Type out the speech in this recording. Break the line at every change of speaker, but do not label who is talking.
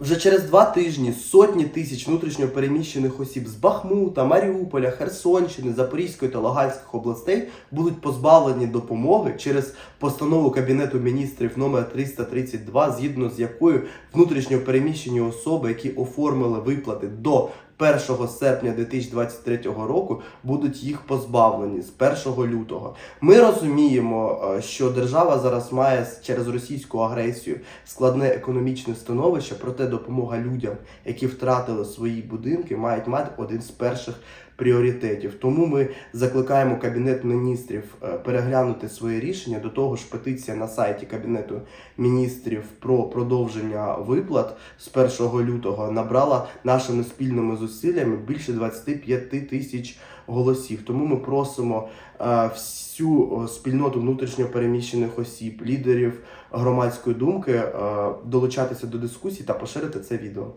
Вже через два тижні сотні тисяч внутрішньопереміщених осіб з Бахмута, Маріуполя, Херсонщини, Запорізької та Луганських областей будуть позбавлені допомоги через постанову Кабінету міністрів номер 332, згідно з якою внутрішньопереміщені особи, які оформили виплати до 1 серпня 2023 року, будуть їх позбавлені з 1 лютого. Ми розуміємо, е, що держава зараз має через російську агресію складне економічне становище, проте допомога людям, які втратили свої будинки, мають мати один з перших пріоритетів. Тому ми закликаємо Кабінет міністрів е, переглянути своє рішення. До того ж, петиція на сайті Кабінету міністрів про продовження виплат з 1 лютого набрала нашими спільними зусиллями більше 25 тисяч голосів. Тому ми просимо е, всю спільноту внутрішньопереміщених осіб, лідерів громадської думки е, долучатися до дискусії та поширити це відео.